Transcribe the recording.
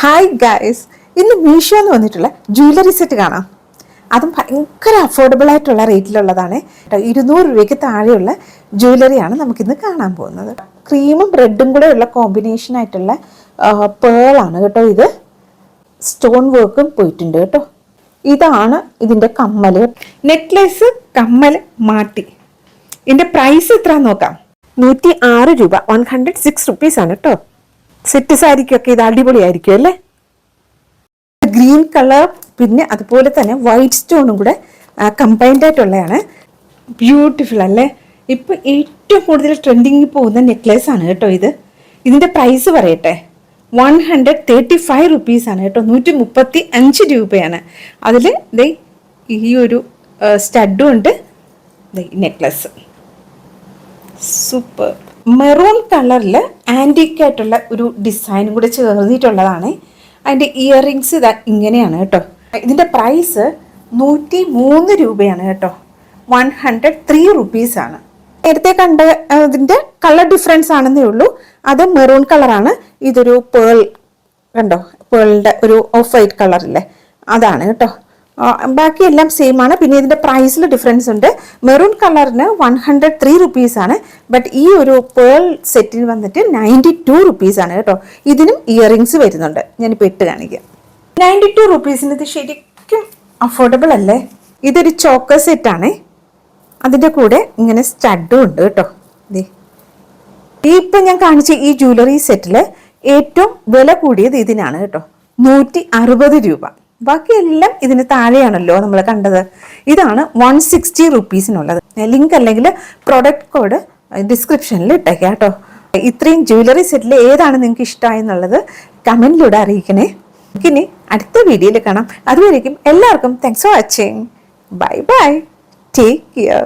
Hi guys ഇന്ന് മീഷോയിൽ വന്നിട്ടുള്ള jewellery set കാണാം. അതും ഭയങ്കര അഫോർഡബിൾ ആയിട്ടുള്ള റേറ്റിലുള്ളതാണ് ഇരുന്നൂറ് രൂപയ്ക്ക് താഴെയുള്ള ജ്വല്ലറിയാണ് നമുക്കിന്ന് കാണാൻ പോകുന്നത്. ക്രീമും ബ്രെഡും കൂടെ ഉള്ള കോമ്പിനേഷൻ ആയിട്ടുള്ള പേളാണ് കേട്ടോ ഇത്. സ്റ്റോൺ വർക്കും പോയിട്ടുണ്ട് കേട്ടോ. ഇതാണ് ഇതിന്റെ കമ്മൽ. നെക്ലേസ് കമ്മൽ മാറ്റി ഇതിന്റെ പ്രൈസ് എത്ര നോക്കാം. നൂറ്റി ആറ് രൂപ വൺ ഹൺഡ്രഡ് സിക്സ് റുപ്പീസ് ആണ് കേട്ടോ. സെറ്റ് സാരിക്കൊക്കെ ഇത് അടിപൊളിയായിരിക്കും അല്ലേ? ഗ്രീൻ കളർ പിന്നെ അതുപോലെ തന്നെ വൈറ്റ് സ്റ്റോണും കൂടെ കമ്പൈൻഡ് ആയിട്ടുള്ളതാണ്. ബ്യൂട്ടിഫുൾ അല്ലേ? ഇപ്പം ഏറ്റവും കൂടുതൽ ട്രെൻഡിങ്ങിൽ പോകുന്ന നെക്ലേസ് ആണ് കേട്ടോ ഇത്. ഇതിന്റെ പ്രൈസ് പറയട്ടെ? One hundred thirty five rupees ആണ് കേട്ടോ. നൂറ്റി മുപ്പത്തി അഞ്ച് രൂപയാണ്. അതിൽ ദേ ഈ ഒരു സ്റ്റഡും ഉണ്ട്. നെക്ലസ് സൂപ്പർ മെറൂൺ കളറിൽ ആന്റിക് ആയിട്ടുള്ള ഒരു ഡിസൈനും കൂടെ ചേർന്നിട്ടുള്ളതാണ്. അതിന്റെ ഇയറിങ്സ് ഇതാ ഇങ്ങനെയാണ് കേട്ടോ. ഇതിന്റെ പ്രൈസ് നൂറ്റി മൂന്ന് രൂപയാണ് കേട്ടോ. വൺ ഹൺഡ്രഡ് ത്രീ റുപ്പീസാണ് നേരത്തെ കണ്ട ഇതിന്റെ കളർ ഡിഫറൻസ് ആണെന്നേ ഉള്ളൂ. അത് മെറൂൺ കളറാണ് ഇതൊരു പേൾ കണ്ടോ? പേളിന്റെ ഒരു ഓഫ് വൈറ്റ് കളറില്ലേ അതാണ് കേട്ടോ. ബാക്കിയെല്ലാം സെയിം ആണ്. പിന്നെ ഇതിന്റെ പ്രൈസിൽ ഡിഫറൻസ് ഉണ്ട്. മെറൂൺ കളറിന് വൺ ഹൺഡ്രഡ് ത്രീ റുപ്പീസ് ആണ്. ബട്ട് ഈ ഒരു പേൾ സെറ്റിന് വന്നിട്ട് നയന്റി ടു റുപ്പീസ് ആണ് കേട്ടോ. ഇതിനും ഇയറിങ്സ് വരുന്നുണ്ട്. ഞാനിപ്പോൾ ഇട്ട് കാണിക്കാം. നയന്റി ടു റുപ്പീസിന് ഇത് ശരിക്കും അഫോർഡബിൾ അല്ലേ? ഇതൊരു ചോക്കർ സെറ്റാണ് അതിന്റെ കൂടെ ഇങ്ങനെ സ്റ്റഡും ഉണ്ട് കേട്ടോ. ദേ. ഈ ഇപ്പം ഞാൻ കാണിച്ച ഈ ജ്വല്ലറി സെറ്റിൽ ഏറ്റവും വില കൂടിയത് ഇതിനാണ് കേട്ടോ. നൂറ്റി അറുപത് രൂപ. ബാക്കിയെല്ലാം ഇതിന് താഴെയാണല്ലോ നമ്മൾ കണ്ടത്. ഇതാണ് വൺ സിക്സ്റ്റി റുപ്പീസിനുള്ളത് ലിങ്ക് അല്ലെങ്കിൽ പ്രൊഡക്റ്റ് കോഡ് ഡിസ്ക്രിപ്ഷനിൽ ഇട്ടേക്കാം കേട്ടോ. ഇത്രയും ജ്വല്ലറി സെറ്റിൽ ഏതാണ് നിങ്ങൾക്ക് ഇഷ്ടമായെന്നുള്ളത് കമന്റിലൂടെ അറിയിക്കണേ. ഇനി അടുത്ത വീഡിയോയിൽ കാണാം. അതുവരേക്കും എല്ലാവർക്കും thanks for watching bye bye take care